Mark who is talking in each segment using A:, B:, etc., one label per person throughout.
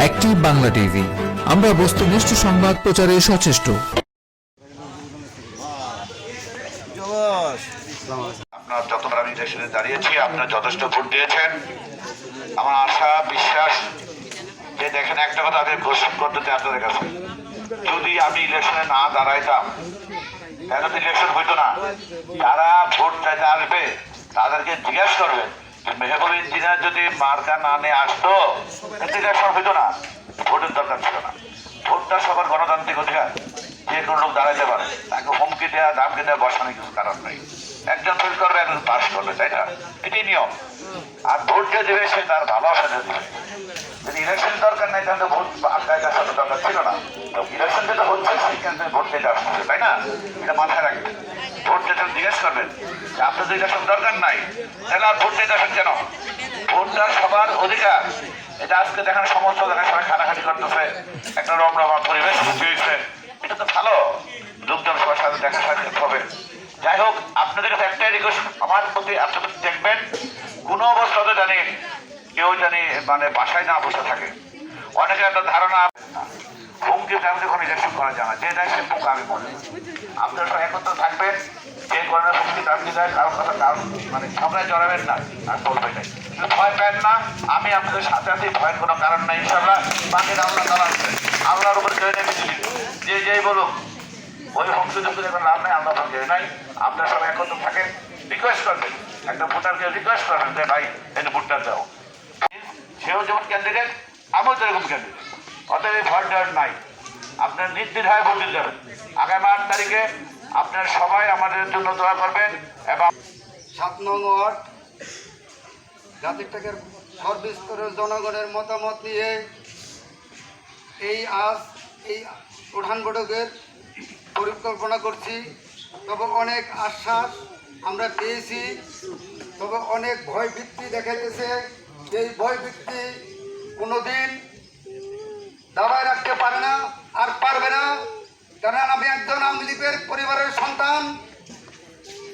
A: Active Bangla TV. আমরা বস্তুনিষ্ঠ সংবাদ প্রচারে সচেষ্ট।
B: আপনার যতবার আমি ইলেকশনে দাঁড়িয়েছি, আপনার যথেষ্ট ভোট দিয়েছেন। আমার আশা, বিশ্বাস যে দেখেন একটা কথা আমি ঘোষণা করতে আপনাদের কাছে। যদি আমি ইলেকশনে না দাঁড়াইতাম, তাহলে তো ইলেকশন হইতো না। যারা ভোট চাইতে আসবে, তাদেরকে জিজ্ঞেস করবেন। মেহবুব ইঞ্জিনিয়ার যদি মার্কা না নিয়ে আসতো তাহলে হইতো না। ভোটের দরকার ছিল না। ভোটটা সবার গণতান্ত্রিক অধিকার। যে কোনো লোক দাঁড়াইতে পারে। তাকে হুমকি দেওয়া দামকে দেওয়া বসানোর কিছু কারণ নেই। একজন ফেল করবে একজন পাস করবে, তাই না? এটাই নিয়ম। আর ভোট যে দেবে সে, তার ভালোবাসা দেবে। যদি ইলেকশন দরকার নেই, তাহলে ভোট আটকায় দরকার ছিল না। ইলেকশন যেটা ভোট দিতে আসছে তাই না? এটা মাথায় রাখবেন। ভোট যেটা জিজ্ঞেস করবেন তো ইলেকশন দরকার নাই, তাহলে ভোট দিতে আসেন কেন? ভোটটা সবার অধিকার। এটা আজকে দেখেন সমস্ত দেখেন সবাই খানাখানি করতেছে, একটা রমরমা পরিবেশ সৃষ্টি এটা তো ভালো। লোকজন সবার সাথে দেখা সাক্ষাৎ হবে। যাই হোক, আপনাদের কাছে একটাই আমার প্রতি আপনাদের দেখবেন, কোনো অবস্থাতে জানি, কেউ জানি মানে বাসায় না বসে থাকে। অনেকে একটা ধারণা হুমকি ফ্যামিলি কোনো ইলেকশন করা যায় না। যে দেয় সে মুখ আমি মনে আপনারা সব একত্র থাকবেন, যে ধরনের শক্তি দাবি দেয় কারোর কথা কারণ মানে ঝগড়ায় জড়াবেন না, আর বলবেন না। ভয় পেন না, আমি আপনাদের সাথে আছি, ভয়ের কোনো কারণ নাই ইনশাল্লাহ বাকি আল্লাহ তালা আছে আল্লাহর উপর জয় নেমেছি যে যেই বলুক, ওই দুমকি দেখবেন লাভ নেই আল্লাহ জয় নাই। আপনারা সব একত্র থাকেন রিকোয়েস্ট করবেন। একটা ভোটারকে রিকোয়েস্ট করবেন যে, ভাই এনে ভোটটা দাও। সেও যেমন ক্যান্ডিডেট আমিও তো এরকম ক্যান্ডিডেট অতএব ভয় ডর নাই। আপনার নির্দ্বিধায় ভোট দিতে যাবেন আগামী আট তারিখে আপনার সবাই আমাদের জন্য দোয়া করবেন এবং
C: সাত নং ওয়ার্ড, জাতির সর্বস্তরের জনগণের মতামত নিয়ে এই আজ এই প্রধান বৈঠকের পরিকল্পনা করছি। তবে অনেক আশ্বাস আমরা পেয়েছি, তবে অনেক ভয় ভিত্তি দেখাইতেছে। এই ভয় ভিত্তি কোনোদিন দাবায় রাখতে পারে না। আর পারবে না। কারণ আমি একজন আওয়ামী লীগের পরিবারের সন্তান।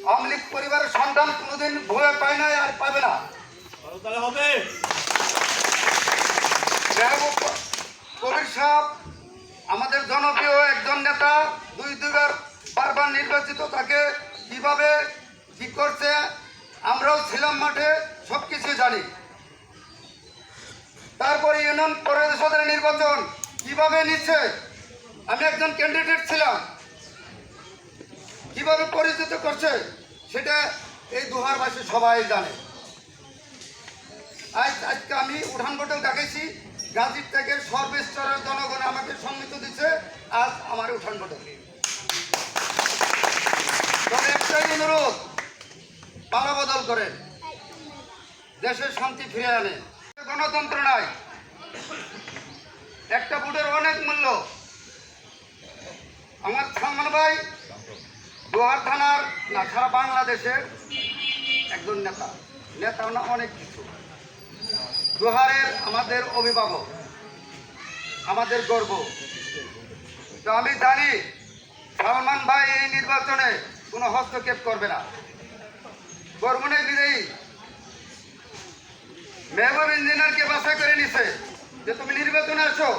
C: আওয়ামী লীগ পরিবারের সন্তান কোনোদিন ভয় পায় না আর পাবে না। মেহবুব কবির সাহ আমাদের জনপ্রিয় একজন নেতা দুই দুইবার বারবার নির্বাচিত তাকে কীভাবে কি করছে আমরাও ছিলাম মাঠে সব কিছু জানি। তারপরে ইউনিয়ন পরিষদের নির্বাচন কীভাবে নিচ্ছে আমি একজন ক্যান্ডিডেট ছিলাম। কীভাবে পরিচিত করছে, সেটা এই দুহারবাসী সবাই জানে। আজ আজকে আমি উঠান বৈঠক ডাকেছি গাজীর থেকে সর্বস্তরের জনগণ আমাকে সম্মিত দিচ্ছে, আজ আমার উঠান বৈঠক তবে একটাই অনুরোধ, পালা বদল করেন। দেশের শান্তি ফিরে আনে গণতন্ত্র নাই। একটা ভোটের অনেক মূল্য। আমার সালমান ভাই দোহার থানার না, সারা বাংলাদেশের একজন নেতা। নেতা না, অনেক কিছু। দোহারের আমাদের অভিভাবক, আমাদের গর্ব। তো আমি জানি, সালমান ভাই এই নির্বাচনে কোনো হস্তক্ষেপ করবে না। বর্মনের বিজয়ী। মেহবুব ইঞ্জিনিয়ারকে বাছাই করে নিছে যে তুমি নির্বাচনে আসো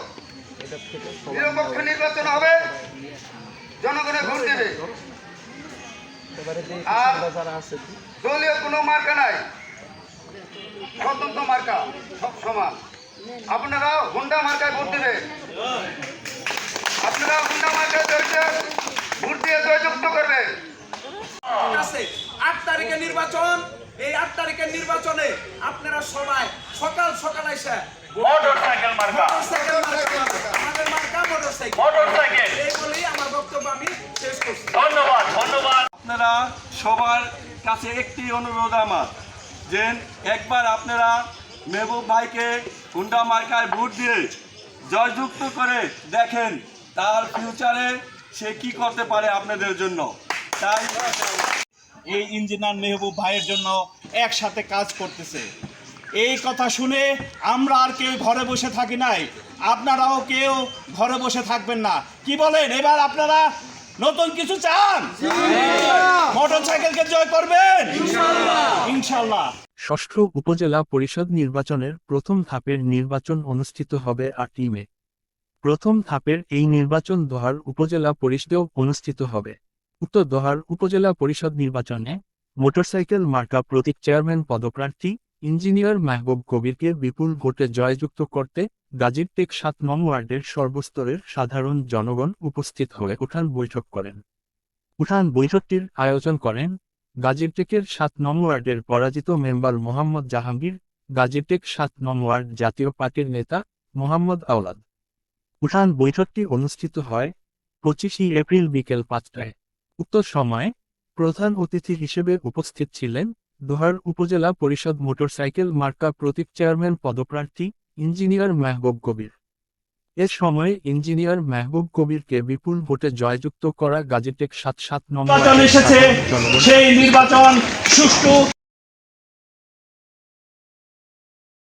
C: নিরপেক্ষ নির্বাচন হবে। জনগণের ভোট দেবে। আর দলীয় কোনো মার্কা নাই। স্বতন্ত্র মার্কা সব সমান। আপনারা হুন্ডা মার্কায় ভোট দেবেন আপনারা হুন্ডা মার্কায় জড়িত ভোট দিয়ে জয়যুক্ত করবেন।
D: আট তারিখে নির্বাচন। এই আট তারিখের নির্বাচনে আপনারা সবাই সকাল সকাল এসে
B: মার্কা
D: মোটরসাইকেল মার্কা মোটরসাইকেল
B: মোটর সাইকেল
D: এই বলেই আমার বক্তব্য আমি শেষ করছি।
B: ধন্যবাদ ধন্যবাদ।
E: আপনারা সবার কাছে একটি অনুরোধ আমার যে একবার আপনারা মেহবুব ভাইকে হুন্ডা মার্কায় ভোট দিয়ে জয়যুক্ত করে দেখেন তার ফিউচারে সে কি করতে পারে আপনাদের জন্য। তাই
F: এই ইঞ্জিনিয়ার মেহবুব ভাইয়ের জন্য একসাথে কাজ করতেছে। এই কথা শুনে আমরা আর কেউ ঘরে বসে থাকি নাই। আপনারাও কেউ ঘরে বসে থাকবেন না। কি বলেন? এবার আপনারা নতুন কিছু চান? মোটর সাইকেলকে জয় করবেন? ইনশাল্লাহ
G: ষষ্ঠ উপজেলা পরিষদ নির্বাচনের প্রথম ধাপের নির্বাচন অনুষ্ঠিত হবে আটই মে। প্রথম ধাপের এই নির্বাচন দোহার উপজেলা পরিষদেও অনুষ্ঠিত হবে। উক্ত দোহার উপজেলা পরিষদ নির্বাচনে মোটরসাইকেল মার্কা প্রতীক চেয়ারম্যান পদপ্রার্থী ইঞ্জিনিয়ার মাহবুব কবিরকে বিপুল ভোটে জয়যুক্ত করতে গাজীর টেক সাত নং ওয়ার্ডের সর্বস্তরের সাধারণ জনগণ উপস্থিত হয়ে উঠান বৈঠক করেন। উঠান বৈঠকটির আয়োজন করেন গাজীরটেকের সাত নং ওয়ার্ডের পরাজিত মেম্বার মোহাম্মদ জাহাঙ্গীর গাজীরটেক সাত নং ওয়ার্ড জাতীয় পার্টির নেতা মোহাম্মদ আওলাদ। উঠান বৈঠকটি অনুষ্ঠিত হয় পঁচিশে এপ্রিল বিকেল পাঁচটায়। উক্ত সময়ে প্রধান অতিথি হিসেবে উপস্থিত ছিলেন দোহার উপজেলা পরিষদ মোটরসাইকেল মার্কা প্রতীক চেয়ারম্যান পদপ্রার্থী ইঞ্জিনিয়ার মেহবুব কবির। এ সময় ইঞ্জিনিয়ার মেহবুব কবিরকে বিপুল ভোটে জয়যুক্ত করা গাজেটেক সাত সাত নম্বর
F: এসেছে। সেই নির্বাচন সুষ্ঠু